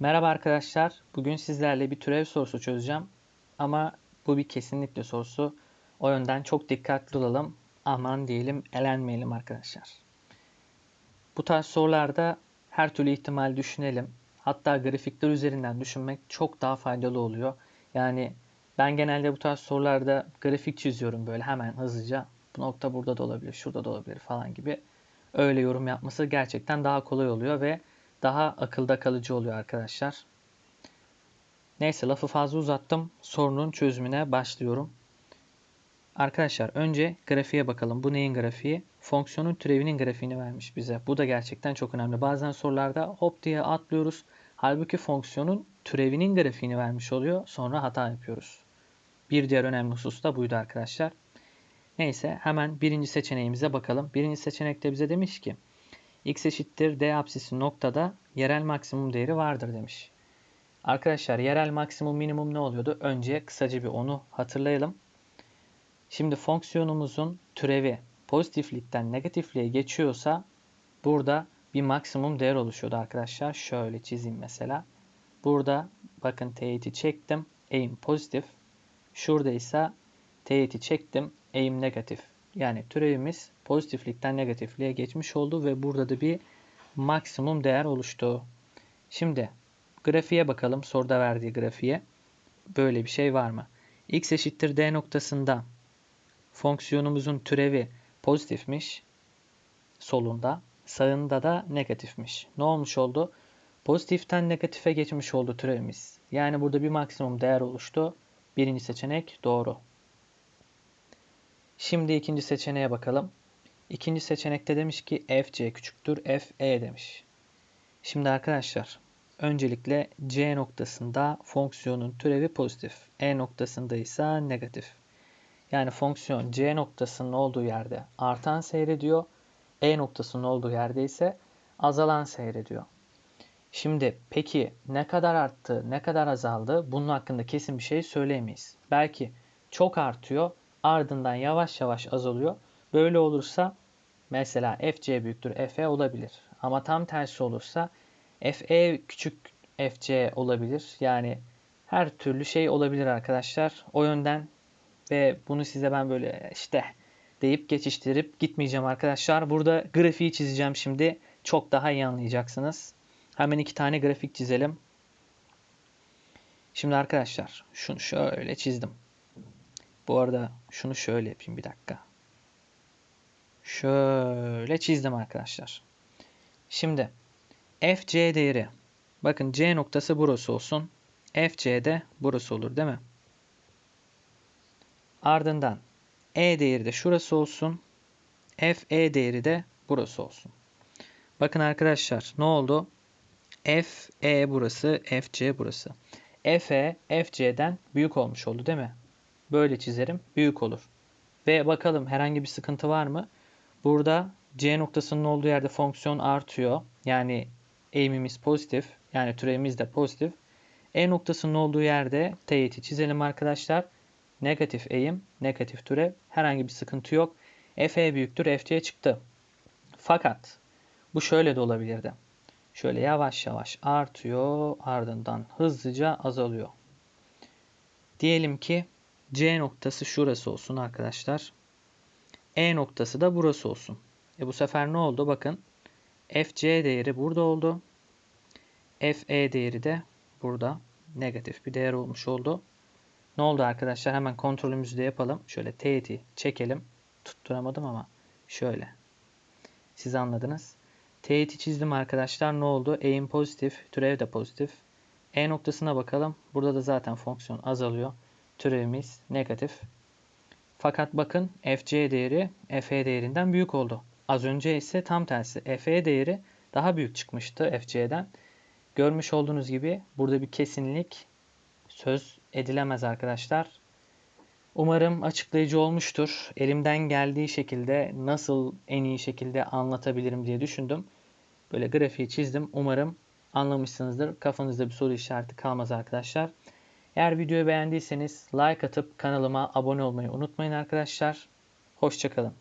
Merhaba arkadaşlar. Bugün sizlerle bir türev sorusu çözeceğim. Ama bu bir kesinlikle sorusu. O yönden çok dikkatli olalım. Aman diyelim elenmeyelim arkadaşlar. Bu tarz sorularda her türlü ihtimal düşünelim. Hatta grafikler üzerinden düşünmek çok daha faydalı oluyor. Yani ben genelde bu tarz sorularda grafik çiziyorum böyle hemen hızlıca. Bu nokta burada da olabilir, şurada da olabilir falan gibi. Öyle yorum yapması gerçekten daha kolay oluyor ve daha akılda kalıcı oluyor arkadaşlar. Neyse lafı fazla uzattım. Sorunun çözümüne başlıyorum. Arkadaşlar önce grafiğe bakalım. Bu neyin grafiği? Fonksiyonun türevinin grafiğini vermiş bize. Bu da gerçekten çok önemli. Bazen sorularda hop diye atlıyoruz. Halbuki fonksiyonun türevinin grafiğini vermiş oluyor. Sonra hata yapıyoruz. Bir diğer önemli husus da buydu arkadaşlar. Neyse hemen birinci seçeneğimize bakalım. Birinci seçenekte bize demiş ki x eşittir d apsisi noktada yerel maksimum değeri vardır demiş. Arkadaşlar yerel maksimum minimum ne oluyordu? Önce kısaca bir onu hatırlayalım. Şimdi fonksiyonumuzun türevi pozitiflikten negatifliğe geçiyorsa burada bir maksimum değer oluşuyordu arkadaşlar. Şöyle çizeyim mesela. Burada bakın teğeti çektim. Eğim pozitif. Şurada ise teğeti çektim. Eğim negatif. Yani türevimiz pozitiflikten negatifliğe geçmiş oldu ve burada da bir maksimum değer oluştu. Şimdi grafiğe bakalım. Soruda verdiği grafiğe. Böyle bir şey var mı? x eşittir d noktasında fonksiyonumuzun türevi pozitifmiş. Solunda. Sağında da negatifmiş. Ne olmuş oldu? Pozitiften negatife geçmiş oldu türevimiz. Yani burada bir maksimum değer oluştu. Birinci seçenek doğru. Şimdi ikinci seçeneğe bakalım. İkinci seçenekte demiş ki fc küçüktür fe demiş. Şimdi arkadaşlar öncelikle c noktasında fonksiyonun türevi pozitif. E noktasında ise negatif. Yani fonksiyon c noktasının olduğu yerde artan seyrediyor. E noktasının olduğu yerde ise azalan seyrediyor. Şimdi peki ne kadar arttı, ne kadar azaldı bunun hakkında kesin bir şey söyleyemeyiz. Belki çok artıyor ardından yavaş yavaş azalıyor. Böyle olursa mesela fc büyüktür fe olabilir. Ama tam tersi olursa fe küçük fc olabilir. Yani her türlü şey olabilir arkadaşlar. O yönden ve bunu size ben böyle işte deyip geçiştirip gitmeyeceğim arkadaşlar. Burada grafiği çizeceğim şimdi. Çok daha iyi anlayacaksınız. Hemen iki tane grafik çizelim. Şimdi arkadaşlar şunu şöyle çizdim. Bu arada şunu şöyle yapayım bir dakika. Şöyle çizdim arkadaşlar. Şimdi fc değeri bakın c noktası burası olsun. fc de burası olur değil mi? Ardından e değeri de şurası olsun. fe değeri de burası olsun. Bakın arkadaşlar ne oldu? fe burası, fc burası. fe fc'den büyük olmuş oldu değil mi? Böyle çizerim. Büyük olur. Ve bakalım herhangi bir sıkıntı var mı? Burada C noktasının olduğu yerde fonksiyon artıyor. Yani eğimimiz pozitif. Yani türevimiz de pozitif. E noktasının olduğu yerde teğeti çizelim arkadaşlar. Negatif eğim, negatif türev. Herhangi bir sıkıntı yok. Fe büyüktür fc çıktı. Fakat bu şöyle de olabilirdi. Şöyle yavaş yavaş artıyor ardından hızlıca azalıyor. Diyelim ki C noktası şurası olsun arkadaşlar. E noktası da burası olsun. E bu sefer ne oldu? Bakın FC değeri burada oldu. FE değeri de burada negatif bir değer olmuş oldu. Ne oldu arkadaşlar? Hemen kontrolümüzü de yapalım. Şöyle teğeti çekelim. Tutturamadım ama şöyle. Siz anladınız. Teğeti çizdim arkadaşlar. Ne oldu? Eğim pozitif, türev de pozitif. E noktasına bakalım. Burada da zaten fonksiyon azalıyor türevimiz negatif. Fakat bakın fc değeri fe değerinden büyük oldu. Az önce ise tam tersi. fe değeri daha büyük çıkmıştı fc'den. Görmüş olduğunuz gibi burada bir kesinlik söz edilemez arkadaşlar. Umarım açıklayıcı olmuştur. Elimden geldiği şekilde nasıl en iyi şekilde anlatabilirim diye düşündüm. Böyle grafiği çizdim. Umarım anlamışsınızdır. Kafanızda bir soru işareti kalmaz arkadaşlar. Eğer videoyu beğendiyseniz like atıp kanalıma abone olmayı unutmayın arkadaşlar. Hoşçakalın.